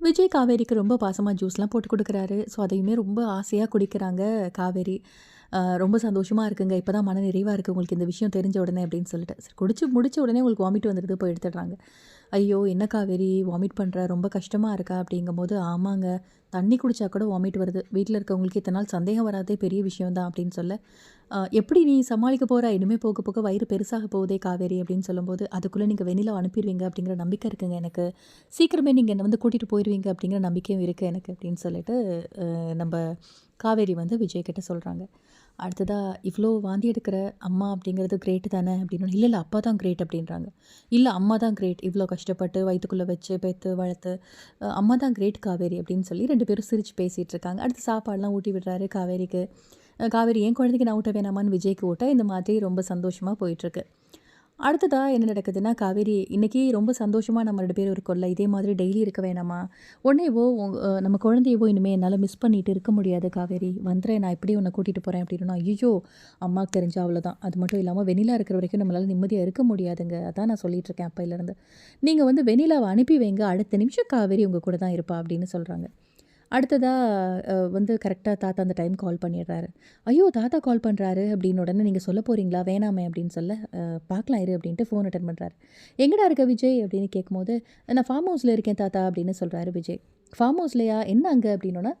விஜய் காவேரிக்கு ரொம்ப பாசமாக ஜூஸ்லாம் போட்டு கொடுக்குறாரு. ஸோ அதையுமே ரொம்ப ஆசையாக குடிக்கிறாங்க காவேரி. ரொம்ப சந்தோஷமாக இருக்குங்க. இப்போ தான் மன நிறைவாக இருக்குது உங்களுக்கு இந்த விஷயம் தெரிஞ்ச உடனே அப்படின்னு சொல்லிட்டு. சரி குடிச்சு முடிச்ச உடனே உங்களுக்கு வாமிட் வந்துடுது போய் எடுத்துடுறாங்க. ஐயோ என்ன காவேரி வாமிட் பண்ணுற ரொம்ப கஷ்டமாக இருக்கா அப்படிங்கும்போது ஆமாங்க தண்ணி குடிச்சா கூட வாமிட் வருது. வீட்டில் இருக்கவங்களுக்கு இத்தனை நாள் சந்தேகம் வராதே பெரிய விஷயம் தான் அப்படின்னு சொல்ல. எப்படி நீ சமாளிக்க போகிற இனிமேல் போக போக வயிறு பெருசாக போகுதே காவேரி அப்படின்னு சொல்லும்போது அதுக்குள்ளே நீங்கள் வெளியில் அனுப்பிடுவீங்க அப்படிங்கிற நம்பிக்கை இருக்குங்க எனக்கு. சீக்கிரமே நீங்கள் என்னை வந்து கூட்டிகிட்டு போயிடுவீங்க அப்படிங்கிற நம்பிக்கையும் இருக்குது எனக்கு அப்படின்னு சொல்லிட்டு நம்ம காவேரி வந்து விஜய் கிட்ட சொல்கிறாங்க அடுத்ததாக இவ்வளோ வாந்தி எடுக்கிற அம்மா அப்படிங்கிறது கிரேட் தானே அப்படின்னு. இல்லை இல்லை அப்பா தான் கிரேட் அப்படின்றாங்க. இல்லை அம்மா தான் கிரேட் இவ்வளோ கஷ்டப்பட்டு வயிற்றுக்குள்ளே வச்சு பெற்று வளர்த்து அம்மா தான் கிரேட் காவேரி அப்படின்னு சொல்லி ரெண்டு பேரும் சிரித்து பேசிகிட்டு இருக்காங்க. அடுத்து சாப்பாடெலாம் ஊட்டி விடுறாரு காவேரிக்கு. காவேரி என் குழந்தைக்கு நான் ஊட்ட வேணாமான்னு விஜய்க்கு ஊட்ட? இந்த மாதிரி ரொம்ப சந்தோஷமாக போயிட்டுருக்கு அடுத்ததாக என்ன நடக்குதுன்னா காவேரி இன்றைக்கி ரொம்ப சந்தோஷமாக நம்ம ரெண்டு பேரும் இருக்கோம்ல. இதே மாதிரி டெய்லி இருக்க வேணாமா? உடனேவோ நம்ம குழந்தையவோ இனிமேல் என்னால் மிஸ் பண்ணிட்டு இருக்க முடியாது காவேரி. வந்துடுறேன் நான் எப்படி உன்னை கூட்டிகிட்டு போகிறேன் அப்படின்னா ஐயோ அம்மாவுக்கு தெரிஞ்சா அவ்வளோதான் அது மட்டும் இல்லாமல் வெனிலா இருக்கிற வரைக்கும் நம்மளால் நிம்மதியாக இருக்க முடியாதுங்க. அதான் நான் சொல்லிட்டு இருக்கேன் அப்பையிலேருந்து. நீங்கள் வந்து வெனிலாவை அனுப்பி வைங்க. அடுத்த நிமிஷம் காவேரி உங்கள் கூட தான் இருப்பா அப்படின்னு சொல்கிறாங்க அடுத்ததாக வந்து கரெக்டாக தாத்தா அந்த டைம் கால் பண்ணிடுறாரு. ஐயோ தாத்தா கால் பண்ணுறாரு அப்படின்னு உடனே நீங்கள் சொல்ல போகிறீங்களா வேணாமே அப்படின்னு சொல்ல பார்க்கலாம் இரு அப்படின்ட்டு ஃபோன் அட்டன் பண்ணுறாரு எங்கடா இருக்க விஜய்? அப்படின்னு கேட்கும்போது நான் ஃபார்ம் ஹவுஸில் இருக்கேன் தாத்தா அப்படின்னு சொல்கிறாரு விஜய். ஃபார்ம் ஹவுஸ்லையா என்ன அங்கே? அப்படின்னோன்னா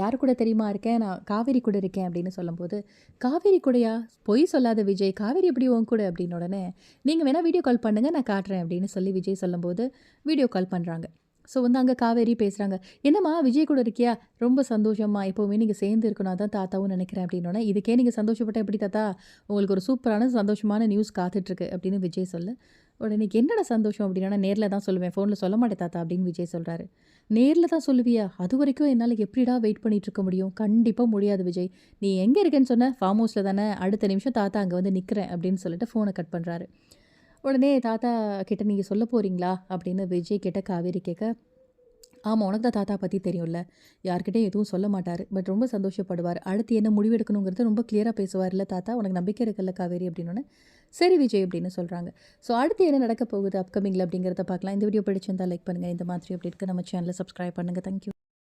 யார் கூட தெரியுமா இருக்கேன்? நான் காவேரி கூட இருக்கேன் அப்படின்னு சொல்லும்போது காவேரி கூடயா? பொய் சொல்லாத விஜய். காவேரி எப்படி உன் கூட? அப்படின்னு உடனே நீங்கள் வேணால் வீடியோ கால் பண்ணுங்கள் நான் காட்டுறேன் அப்படின்னு சொல்லி விஜய் சொல்லும்போது வீடியோ கால் பண்ணுறாங்க ஸோ வந்து அங்கே காவேரி பேசுகிறாங்க என்னம்மா விஜய் கூட இருக்கியா? ரொம்ப சந்தோஷமா எப்போவுமே நீங்கள் சேர்ந்து இருக்கணும். அதான் தாத்தாவும் நினைக்கிறேன் அப்படின்னோடனே இதுக்கே நீங்கள் சந்தோஷப்பட்ட எப்படி தாத்தா? உங்களுக்கு ஒரு சூப்பரான சந்தோஷமான நியூஸ் காத்துட்ருக்கு அப்படின்னு விஜய் சொல்ல. உடனே என்னடா சந்தோஷம்? அப்படின்னா நேரில் தான் சொல்லுவேன். ஃபோனில் சொல்ல மாட்டேன் தாத்தா அப்படின்னு விஜய் சொல்கிறாரு நேரில் தான் சொல்லுவியா? அது வரைக்கும் என்னால் எப்படிடா வெயிட் பண்ணிகிட்டு இருக்க முடியும்? கண்டிப்பாக முடியாது விஜய். நீ எங்கே இருக்கேன்னு சொன்ன? ஃபார்ம் ஹவுஸில் தானே. அடுத்த நிமிஷம் தாத்தா அங்கே வந்து நிற்கிறேன் அப்படின்னு சொல்லிட்டு ஃபோனை கட் பண்ணுறாரு உடனே தாத்தா கிட்ட நீங்கள் சொல்ல போகிறீங்களா அப்படின்னு விஜய் கிட்ட காவேரி கேட்க ஆமாம் உனக்கு தான் தாத்தா பற்றி தெரியும்ல. யார்கிட்டையும் எதுவும் சொல்ல மாட்டார். பட் ரொம்ப சந்தோஷப்படுவார். அடுத்து என்ன முடிவெடுக்கணுங்கிறது ரொம்ப கிளியராக பேசுவார்ல தாத்தா? உனக்கு நம்பிக்கை இருக்குல்ல காவேரி? அப்படின்னு சரி விஜய் அப்படின்னு சொல்கிறாங்க ஸோ அடுத்து என்ன நடக்க போகுது அப்கமிங்கில் அப்படிங்கிறத பார்க்கலாம். இந்த வீடியோ பிடிச்சிருந்தால் லைக் பண்ணுங்கள் இந்த மாதிரி அப்படி இருக்க. நம்ம சேனலை சப்ஸ்கிரைப் பண்ணுங்கள் தேங்க்யூ